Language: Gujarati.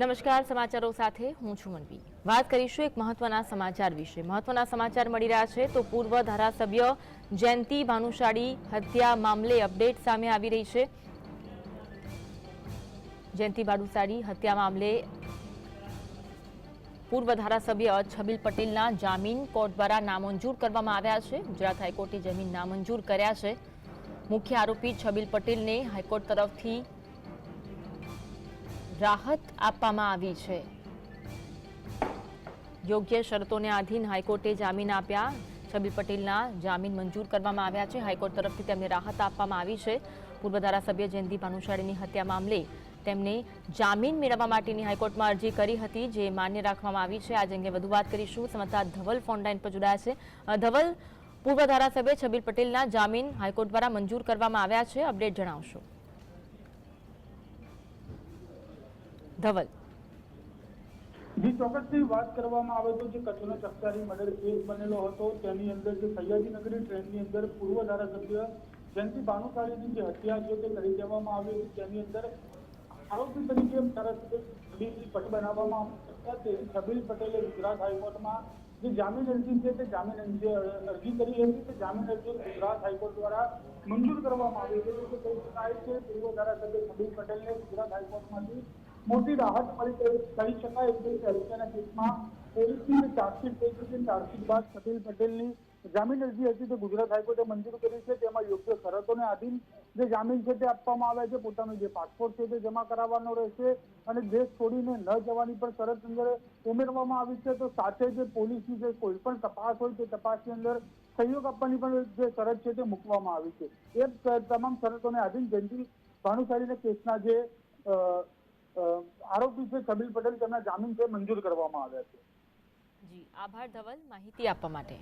નમસ્કાર, સમાચારો સાથે હું છું મનવી. વાત કરીશું એક મહત્વના સમાચાર વિશે. મહત્વના સમાચાર મળી રહ્યા છે તો પૂર્વ ધારાસભ્ય જયંતિ ભાનુશાળી હત્યા મામલે અપડેટ સામે આવી રહી છે. જયંતિ ભાનુશાળી હત્યા મામલે પૂર્વ ધારાસભ્ય છબીલ પટેલના જામીન કોર્ટ દ્વારા નામંજૂર કરવામાં આવ્યા છે. ગુજરાત હાઈકોર્ટે જમીન નામંજૂર કર્યા છે. મુખ્ય આરોપી છબીલ પટેલને હાઈકોર્ટ તરફથી રાહત આપવામાં આવી છે. યોગ્ય શરતોને આધીન હાઈકોર્ટે જામીન આપ્યા. છબીલ પટેલના જામીન મંજૂર કરવામાં આવ્યા છે. હાઈકોર્ટ તરફથી તેમને રાહત આપવામાં આવી છે. પૂર્વ ધારાસભ્ય જયંતિ ભાનુશાળીની હત્યા મામલે તેમને જામીન મેળવવા માટેની હાઈકોર્ટમાં અરજી કરી હતી, જે માન્ય રાખવામાં આવી છે. આજે અંગે વધુ વાત કરીશું. સમાચાર ધવલ ફોનલાઈન પર જોડાયા છે. ધવલ, પૂર્વ ધારાસભ્ય છબીલ પટેલના જામીન હાઈકોર્ટ દ્વારા મંજૂર કરવામાં આવ્યા છે. અપડેટ જણાવશો. ધવલ. જે, ચોક્કસથી વાત કરવામાં આવે તો જે કચ્છનો ચકચારી મર્ડર કેસ બનેલો હતો, તેની અંદર જે સયાજીનગરી ટ્રેનની અંદર પૂર્વ ધારાસભ્ય જયંતિ ભાનુશાળીની જે હત્યા છે તે કરી દેવામાં આવી હતી. તેની અંદર આરોપી તરીકે ધારાસભ્ય પટ બનાવવામાં આવ્યા તે છબીલ પટેલે ગુજરાત હાઈકોર્ટમાં જે જામીન અરજી છે તે જામીન અરજી કરી હતી. તે જામીન અરજી ગુજરાત હાઈકોર્ટ દ્વારા મંજૂર કરવામાં આવી હતી. કહી શકાય છે પૂર્વ ધારાસભ્ય છબીલ પટેલને ગુજરાત હાઈકોર્ટમાંથી મોટી રાહત મળી કહી શકાય એવી રીતે હત્યાના કેસમાં પોલીસની ચાર્જશીટ થઈ ચૂકી ચાર્જશીટ બાદ કપિલ પટેલની જામીન અરજી હતી. તે ગુજરાત હાઈકોર્ટે મંજૂર કરી છે. તેમાં યોગ્ય શરતોને આધીન જે જામીન છે, તે આપવામાં આવે છે. પોતાનો જે પાસપોર્ટ છે, તે જમા કરાવવાનો રહેશે અને દેશ છોડીને ન જવાની પણ શરત અંદર ઉમેરવામાં આવી છે. તો સાથે જે પોલીસની જે કોઈ પણ તપાસ હોય, તે તપાસની અંદર સહયોગ આપવાની પણ જે શરત છે, તે મૂકવામાં આવી છે. એ તમામ શરતોને આધીન જયંતિ ભાનુશાળીના કેસના જે આરોપી છે કબીલ પટેલ, તેમના જામીન છે, મંજૂર કરવામાં આવ્યા છે. જી, આભાર ધવલ, માહિતી આપવા માટે.